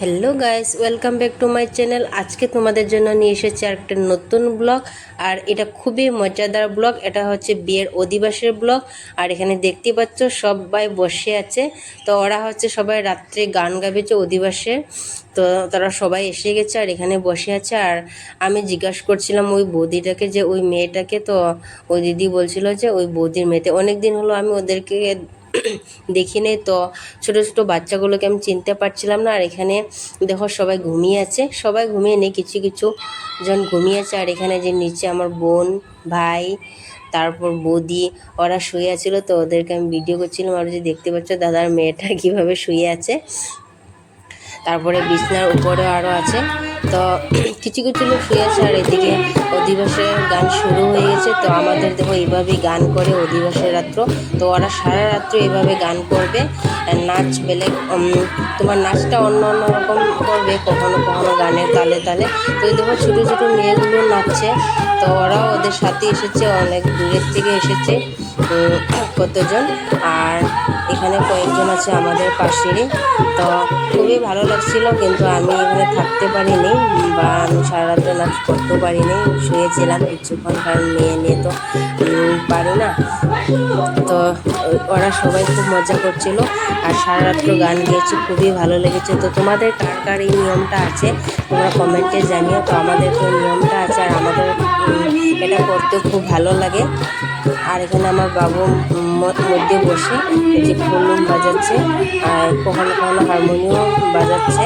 Hello guys welcome back to my channel আজকে তোমাদের জন্য নিয়ে এসেছি একটা নতুন ব্লগ আর এটা খুবই মজাদার ব্লগ এটা হচ্ছে বিয়ের অধিবাসের ব্লগ আর এখানে দেখতে পাচ্ছ সবাই বসে আছে। তো ওরা হচ্ছে সবাই রাত্রে গান গাবেছে অধিবাসের, তো তারা সবাই এসে গেছে আর এখানে বসে আছে। আর আমি জিজ্ঞাসা করছিলাম ওই বৌদিটাকে যে, ওই মেয়েটাকে, তো ওই দিদি বলছিল যে, ওই বৌদির মেয়েতে অনেক দিন হলো আমি ওদেরকে দেখিনি তো। ছোটো ছোটো বাচ্চাগুলোকে আমি চিনতে পারছিলাম না, আর এখানে দেখো সবাই ঘুমিয়ে আছে। সবাই ঘুমিয়ে নেই, কিছু কিছু জন ঘুমিয়ে আছে, আর এখানে যে নিচে আমার বোন, ভাই, তারপর বৌদি, ওরা শুয়ে আছিল তো, ওদেরকে আমি ভিডিও করছিলাম। আর যে দেখতে পাচ্ছ দাদার মেয়েটা কীভাবে শুয়ে আছে। তারপরে বিছনার উপরে আরও আছে। তো কিছু কিছু লোক শুয়ে আছে আর এদিকে অধিবাসের গান শুরু হয়ে গেছে। তো আমাদের দেখো এইভাবেই গান করে অধিবাসের রাত্র। তো ওরা সারা রাত্র এইভাবে গান করবে। নাচ বেলে তোমার নাচটা অন্য অন্য রকম করবে, কখনো কখনো গানের তালে তালে। তো দেখো ছোটো ছোটো মেয়েগুলো নাচছে। তো ওরাও ওদের সাথে এসেছে, অনেক দূরের থেকে এসেছে কতজন। আর এখানে কয়েকজন আছে আমাদের পাশেরই তো খুবই ভালো লাগছিল, কিন্তু আমি এখানে থাকতে পারিনি বা আমি সারা রাত্রে নাচ করতেও পারিনি, শুয়েছিলাম কিছুক্ষণ কারণ মেয়ে নিয়ে তো পারি না। তো ওরা সবাই খুব মজা করছিল আর সারা রাত্র গান গেয়েছে, খুবই ভালো লেগেছে। তো তোমাদের কার কার এই নিয়মটা আছে, তোমরা কমেন্টে জানিও। তো আমাদের তো নিয়মটা আছে আর আমাদের এটা করতে খুব ভালো লাগে। আর এখানে আমার বাবু মধ্যে বসে যে ফুলুম বাজাচ্ছে আর কখনো কখনো হারমোনিয়াম বাজাচ্ছে।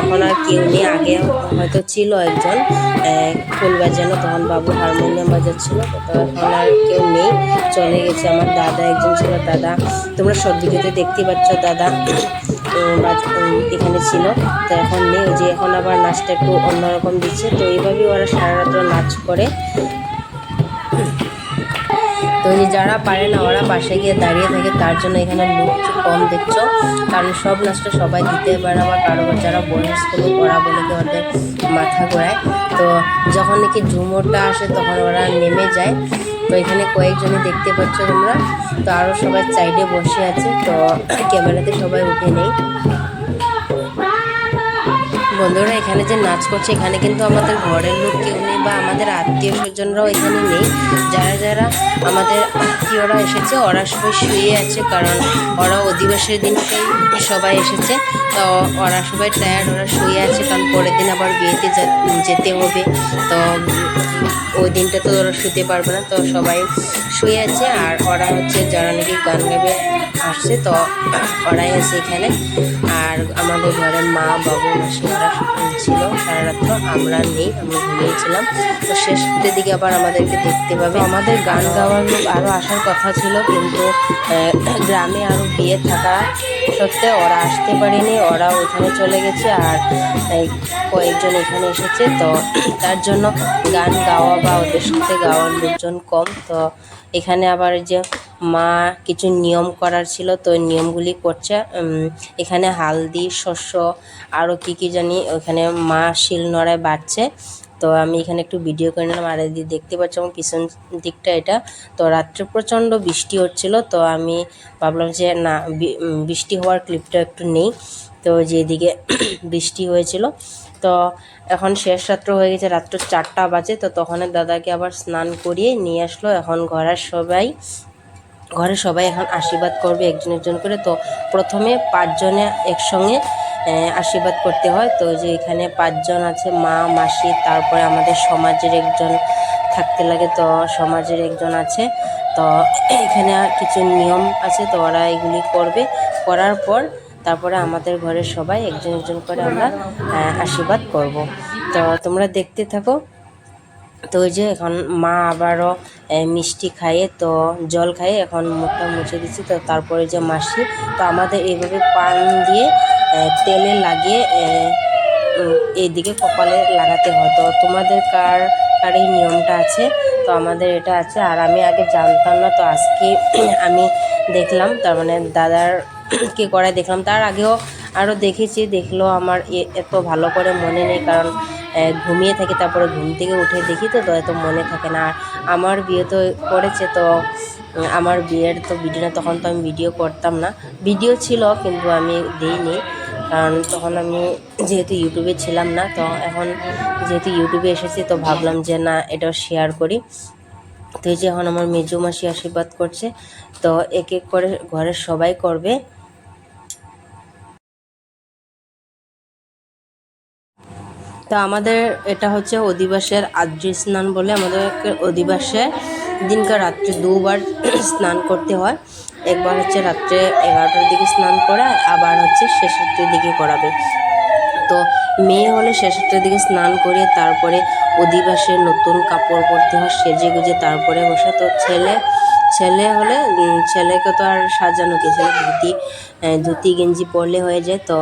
এখন আর কেউ নেই, আগে হয়তো ছিল একজন ফুল বাজানো, তখন বাবু হারমোনিয়াম বাজাচ্ছিল এখন আর কেউ নেই, চলে গেছে আমার দাদা, একজন ছিল দাদা। তোমরা সব ভিডিওতে দেখতে পাচ্ছ দাদা। উম, এখানে ছিল। তো এখন নেই যে এখন আবার নাচটা একটু অন্যরকম দিচ্ছে। তো এইভাবেই ওরা সারা রাত্র নাচ করে। তো যারা পারে না ওরা পাশে গিয়ে দাঁড়িয়ে থাকে, তার জন্য এখানে লোক কম দেখছ। কারণ সব নাচটা সবাই দিতে পারে আবার কারও যারা বয়স্ক লোক, ওরা বলে কি ওদের মাথা ঘোরায়। তো যখন নাকি ঝুমুরটা আসে, তখন ওরা নেমে যায়। তো এখানে কয়েকজনই দেখতে পাচ্ছ তোমরা। তো আরও সবাই সাইডে বসে আছে, তো ক্যামেরাতে সবাই উঠে নেই। বন্ধুরা, এখানে যে নাচ করছে, এখানে কিন্তু আমাদের ঘরের লোক কেউ নেই বা আমাদের আত্মীয় স্বজনরাও এখানে নেই। যারা যারা আমাদের আত্মীয়রা এসেছে, ওরা সবাই শুয়ে আছে কারণ ওরা অধিবাসের দিনকেই সবাই এসেছে। তো ওরা সবাই টায়ার্ড ওরা শুয়ে আছে কারণ পরের দিন আবার বিয়েতে যেতে হবে। তো ওই দিনটা তো ওরা শুতে পারবে না। তো সবাই শুয়ে আছে আর ওরা হচ্ছে যারা নাকি গান গাবে আসছে, তো ওরাই আছে এখানে। আর আমাদের ঘরে মা, বাবু মাসি ওরা ছিল। সারা রাত্র আমরা নেই আমরা ঘুমিয়েছিলাম। তো শেষের দিকে আবার আমাদেরকে দেখতে পাবে। আমাদের গান গাওয়ার লোক আরও আসার কথা ছিল, কিন্তু গ্রামে আরও বিয়ে থাকা সত্ত্বেও ওরা আসতে পারেনি ওরা ওইখানে চলে গেছে। আর কয়েকজন এখানে এসেছে, তো তার জন্য গান গাওয়া বা ওদের সাথে গাওয়ার লোকজন কম। তো এখানে আবার যে মা কিছু নিয়ম করার ছিল, তো নিয়মগুলি করছে। এখানে হালদি, শস্য আরও কী কী জানি ওখানে মা শিল নড়ায় বাড়ছে। তো আমি এখানে একটু ভিডিও করে নিলাম। আর এদিকে দেখতে পাচ্ছি আমার পিছন দিকটা এটা। তো রাত্রে প্রচণ্ড বৃষ্টি হচ্ছিল, তো আমি ভাবলাম যে না বৃষ্টি হওয়ার ক্লিপটা একটু নেই। তো যেদিকে বৃষ্টি হয়েছিল, তো এখন শেষ রাত্র হয়ে গেছে, রাত্র চারটা বাজে। তো তখন দাদাকে আবার স্নান করিয়ে নিয়ে আসলো। এখন ঘরের সবাই ঘরে সবাই এখন আশীর্বাদ করবে একজন একজন করে। তো প্রথমে পাঁচজনে একসঙ্গে আশীর্বাদ করতে হয়। তো যে এখানে পাঁচজন আছে, মা, মাসি, তারপরে আমাদের সমাজের একজন থাকতে লাগে, তো সমাজের একজন আছে। তো এখানে কিছু নিয়ম আছে, তো ওরা এগুলি করবে। করার পর তারপরে আমাদের ঘরের সবাই একজন একজন করে আমরা আশীর্বাদ করব। তো তোমরা দেখতে থাকো। তো ওই যে এখন মা আবারও মিষ্টি খাইয়ে তো জল খাইয়ে এখন মুখটা মুছে দিচ্ছি। তো তারপরে যে মাসি, তো আমাদের এইভাবে পান দিয়ে তেলে লাগিয়ে এইদিকে কপালে লাগাতে হয়। তো তোমাদের কার কার এই নিয়মটা আছে? তো আমাদের এটা আছে। আর আমি আগে জানতাম না, তো আজকে আমি দেখলাম, তার মানে দাদার কে করায় দেখলাম। তার আগেও আরও দেখেছি, দেখলেও আমার এত ভালো করে মনে নেই, কারণ ঘুমিয়ে থাকি, তারপরে ঘুম থেকে উঠে দেখি তো এত মনে থাকে না। আমার বিয়ে তো করেছে তো আমার বিয়ের তো ভিডিও না, তখন তো আমি ভিডিও করতাম না। ভিডিও ছিল, কিন্তু আমি দিইনি। কারণ তখন আমি যেহেতু ইউটিউবে ছিলাম না, তো এখন যেহেতু ইউটিউবে এসেছি, তো ভাবলাম যে না, এটাও শেয়ার করি। তো এই যে এখন আমার মেজু মাসি আশীর্বাদ করছে, তো এক এক করে ঘরের সবাই করবে। তো আমাদের এটা হচ্ছে অধিবাসের আদ্রি স্নান বলে আমাদের অধিবাসে দিনকার রাত্রে দুবার স্নান করতে হয়। একবার হচ্ছে রাত্রে এগারোটার দিকে স্নান করা, আবার হচ্ছে শেষের দিকে করাবে। তো মেয়ে হলে শেষের দিকে স্নান করে তারপরে অধিবাসে নতুন কাপড় পরতে হয়, সেজে গুজে তারপরে বসে। তো ছেলে ছেলে হলে ছেলেকে তো আর সাজানো কি ছেলে ধুতি ধুতি গেঞ্জি পরলে হয়ে যায়। তো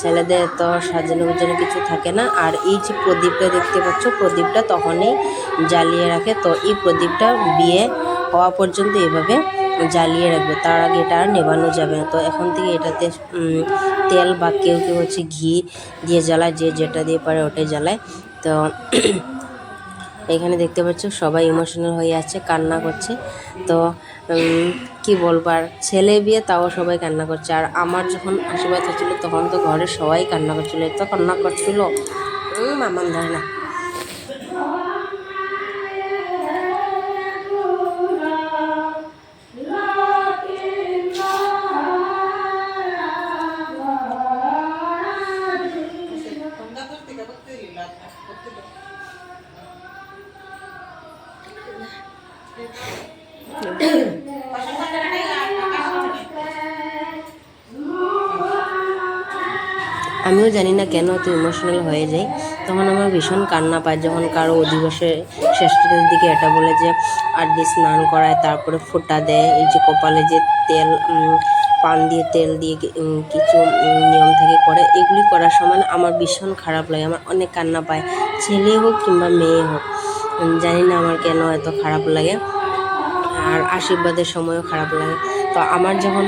ছেলেদের তো সাজানো গুজানো কিছু থাকে না। আর এই যে প্রদীপটা দেখতে পাচ্ছ, প্রদীপটা তখনই জ্বালিয়ে রাখে। তো এই প্রদীপটা বিয়ে হওয়া পর্যন্ত এভাবে জ্বালিয়ে রাখবে। তার আগে এটা আর নেবানো যাবে না। তো এখন থেকে এটাতে তেল বা কেউ কেউ হচ্ছে ঘি দিয়ে জ্বালায়, যে যেটা দিয়ে পারে ওটাই জ্বালায়। তো এখানে দেখতে পাচ্ছ সবাই ইমোশনাল হয়ে আছে, কান্না করছে। তো কি বলব আর, ছেলে বিয়ে তাও সবাই কান্না করছে। আর আমার যখন আশীর্বাদ হচ্ছিল, তখন তো ঘরে সবাই কান্না করছিল, এত কান্না করছিল। মামাম ধরে না। আমিও জানি না কেন এত ইমোশনাল হয়ে যাই। তখন আমার ভীষণ কান্না পায়, যখন কারও অধিবাসে শেষের দিকে এটা বলে যে, আর দিয়ে স্নান করায়, তারপরে ফোঁটা দেয়, এই যে কপালে যে তেল পান দিয়ে তেল দিয়ে কিছু নিয়ম থাকে করে, এগুলি করার সময় আমার ভীষণ খারাপ লাগে, আমার অনেক কান্না পায়, ছেলে হোক কিংবা মেয়ে হোক জানি না আমার কেন এত খারাপ লাগে, আর আশীর্বাদের সময়ও খারাপ লাগে। তো আমার যখন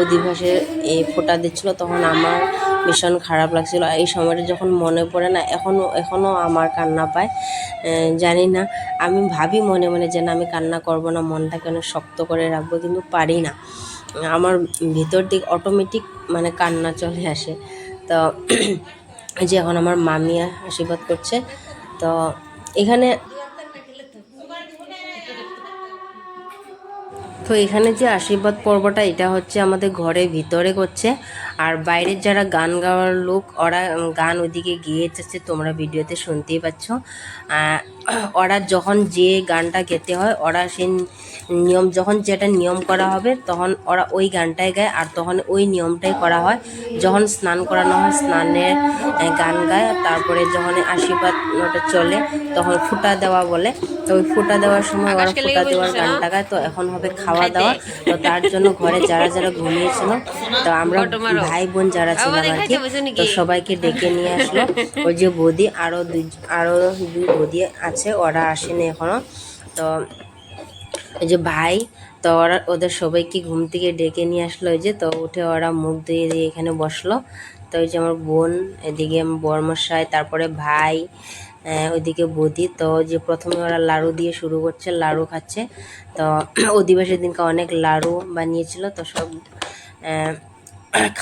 অধিবাসে এই ফোঁটা দিচ্ছিল, তখন আমার ভীষণ খারাপ লাগছিল। এই সময়টা যখন মনে পড়ে না এখনও এখনও আমার কান্না পায়। জানি না, আমি ভাবি মনে মনে যে না আমি কান্না করব না, মনটাকে অনেক শক্ত করে রাখব, কিন্তু পারি না। আমার ভিতর দিক অটোমেটিক মানে কান্না চলে আসে। তো যে এখন আমার মামি আশীর্বাদ করছে, তো এখানে তো এখানে যে আশীর্বাদ পর্বটা, এটা হচ্ছে আমাদের ঘরের ভিতরে করছে। আর বাইরের যারা গান গাওয়ার লোক ওরা গান ওদিকে গিয়ে যাচ্ছে তোমরা ভিডিওতে শুনতেই পাচ্ছ। ওরা যখন যে গানটা গেতে হয় ওরা সেই নিয়ম যখন যেটা নিয়ম করা হবে তখন ওরা ওই গানটাই গায় আর তখন ওই নিয়মটাই করা হয়। যখন স্নান করানো হয় স্নানের গান গায় তারপরে যখন আশীর্বাদ ওটা চলে তখন ফুটা দেওয়া বলে। তো ওই ফুটা দেওয়ার সময় ওরা ফুটা দেওয়ার গানটা গায় তো এখন হবে খাওয়া দাওয়া। তো তার জন্য ঘরে যারা যারা ঘুমিয়েছিল তো আমরা ভাই বোন যারা ছিলাম আর কি তো সবাইকে ডেকে নিয়ে আসলো। ওই যে বৌদি আরও দুই আরও দুই বৌদি আছে ওরা আসেনি এখনও। তো ওই যে ভাই তো ওরা ওদের সবাইকে ঘুম থেকে ডেকে নিয়ে আসলো ওই যে তো উঠে ওরা মুখ ধুয়ে দিয়ে এখানে বসল। তো ওই যে আমার বোন এদিকে বর্মশাই তারপরে ভাই ওইদিকে বৌদি তো যে প্রথমে ওরা লাড়ু দিয়ে শুরু করছে লাড়ু খাচ্ছে। তো অধিবাসীর দিনকে অনেক লাড়ু বানিয়েছিল তো সব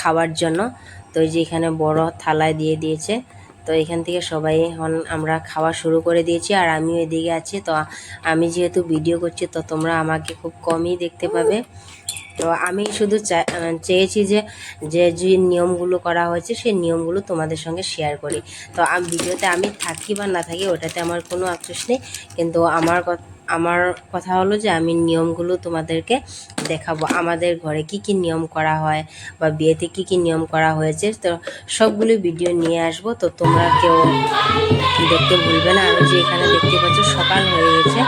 খাওয়ার জন্য। তো যে এখানে বড় থালায় দিয়ে দিয়েছে। তো এখান থেকে সবাই এখন আমরা খাওয়া শুরু করে দিয়েছি আর আমিও এদিকে আছি। তো আমি যেহেতু ভিডিও করছি, তো তোমরা আমাকে খুব কমই দেখতে পাবে। তো আমি শুধু চেয়েছি যে যে যে নিয়মগুলো করা হয়েছে, সেই নিয়মগুলো তোমাদের সঙ্গে শেয়ার করি। তো ভিডিওতে আমি থাকি বা না থাকি, ওটাতে আমার কোনো আফসোস নেই। কিন্তু আমার আমার কথা হলো যে আমি নিয়মগুলো তোমাদেরকে দেখাবো। আমাদের ঘরে কি কি নিয়ম করা হয় বা বিয়েতে কি কি নিয়ম করা হয়েছে, তো সবগুলো ভিডিও নিয়ে আসব। তো তোমরা কেউ দেখতে ভুলবে না ওই যে এখানে দেখতে পাচ্ছ সকাল হয়ে গেছে,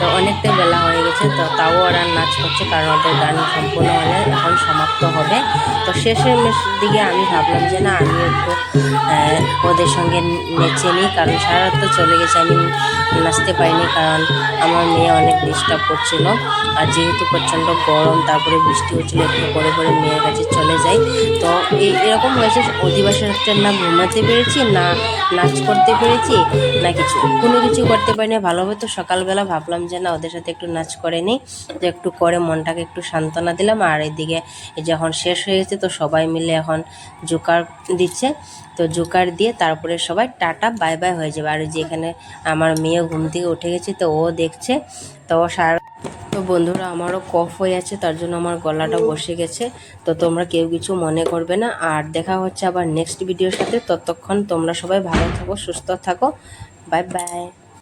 তো অনেকটা বেলা হয়ে গেছে, তো তাও ওরা নাচ করছে কারণ ওদের গান সম্পূর্ণ হলে এখন সমাপ্ত হবে। তো শেষের দিকে আমি ভাবলাম যে না, আমি একটু ওদের সঙ্গে নেচে নিই, কারণ সারা তো চলে গেছে, আমি নাচতে পারিনি, কারণ আমার আমার মেয়ে অনেক ডিস্টার্ব করছিল। আর যেহেতু প্রচণ্ড গরম, তারপরে বৃষ্টি হচ্ছিল, একটু পরে পরে মেয়ের কাছে চলে যাই। তো এই এরকম হয়েছে অধিবাসী হচ্ছে না ঘুমাতে পেরেছি, না নাচ করতে পেরেছি, না কিছু। কোনো কিছু করতে পারিনি, ভালো হবে তো সকালবেলা ভাবলাম যে না, ওদের সাথে একটু নাচ করে নিই। তো একটু করে মনটাকে একটু সান্ত্বনা দিলাম। আর এদিকে যখন শেষ হয়ে গেছে, তো সবাই মিলে এখন জোকার দিচ্ছে। তো জোকার দিয়ে তারপরে সবাই টাটা, বাই বাই হয়ে যাবে। আর যেখানে আমার মেয়ে ঘুম থেকে উঠে গেছে, তো ও দেখছে, তো ও সারা তো বন্ধুরা আমারও কফ হয়ে আছে, তার জন্য আমার গলাটা বসে গেছে। তো তোমরা কেউ কিছু মনে করবে না। আর দেখা হচ্ছে আবার নেক্সট ভিডিওর সাথে। ততক্ষণ তোমরা সবাই ভালো থাকো, সুস্থ থাকো। Bye bye.